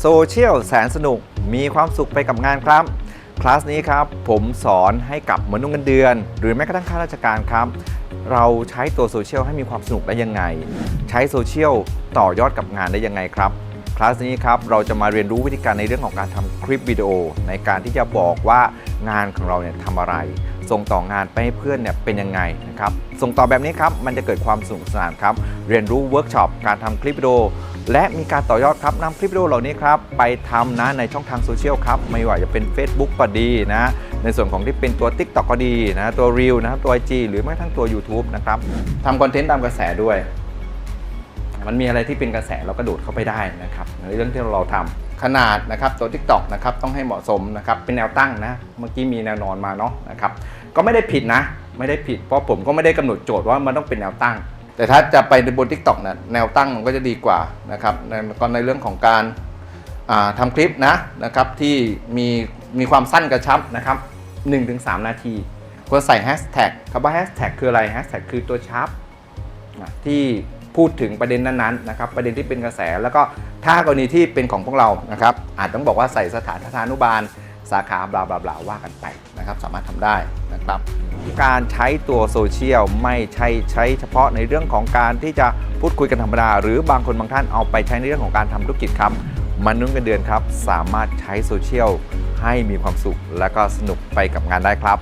โซเชียลแสนสนุกมีความสุขไปกับงานครับ คลาสนี้ครับผมสอนให้กับมนุษย์เงินเดือน หรือแม้กระทั่งข้าราชการครับ เราใช้ตัวโซเชียลให้มีความสนุกได้ยังไง ใช้โซเชียลต่อยอดกับงานได้ยังไงครับคลาสนี้ครับเราจะมาเรียนรู้วิธีการในเรื่องของการทำคลิปวิดีโอ ในการที่จะบอกว่างานของเราเนี่ยทำอะไร ส่งต่องานไปให้เพื่อนเนี่ยเป็นยังไงนะครับส่งต่อแบบนี้ครับมันจะเกิดความสนุกสนานครับ เรียนรู้เวิร์กช็อปการทำคลิปวิดีโอ และมีการต่อยอดครับนำคลิปวิดีโอเหล่านี้ครับไปทำนะในช่องทางโซเชียลครับไม่ว่าจะเป็น Facebook ก็ดีนะในส่วนของที่เป็นตัว TikTok ก็ดีนะตัว Reel นะครับตัว IG หรือแม้กระทั่งตัว YouTube นะครับทำคอนเทนต์ตามกระแสด้วย มันมีอะไรที่เป็นกระแสเราก็โดดเข้าไปได้นะครับในเรื่องที่เราทำขนาดนะครับตัว TikTok นะครับต้องให้เหมาะสมนะครับเป็นแนวตั้งนะเมื่อกี้มีแนวนอนมาเนาะนะครับก็ไม่ได้ผิดนะ ไม่ได้ผิดเพราะผมก็ไม่ได้กำหนดโจทย์ว่ามันต้องเป็นแนวตั้ง แต่ถ้าจะไปในบน TikTok นะแนวตั้งมันก็จะดีกว่านะครับในก็ในเรื่องของการอ่าทำคลิปนะนะครับที่มีมีความสั้นกระชับนะครับ1-3 นาทีควรใส่แฮชแท็กคำว่าแฮชแท็กคืออะไรแฮชแท็กคือตัวชาร์ปที่พูดถึงประเด็นนั้นๆนะครับประเด็นที่เป็นกระแส แล้วก็ถ้ากรณีที่เป็นของพวกเรานะครับอาจต้องบอกว่าใส่สถานทานุบาล สาขาบลาบลาบลาว่ากันไป นะครับสามารถทำได้นะครับ การใช้ตัวโซเชียลไม่ใช่ใช้เฉพาะในเรื่องของการที่จะพูดคุยกันธรรมดา หรือบางคนบางท่านเอาไปใช้ในเรื่องของการทำธุรกิจครับมนุษย์เงินเดือนครับ สามารถใช้โซเชียลให้มีความสุข และก็สนุกไปกับงานได้ครับ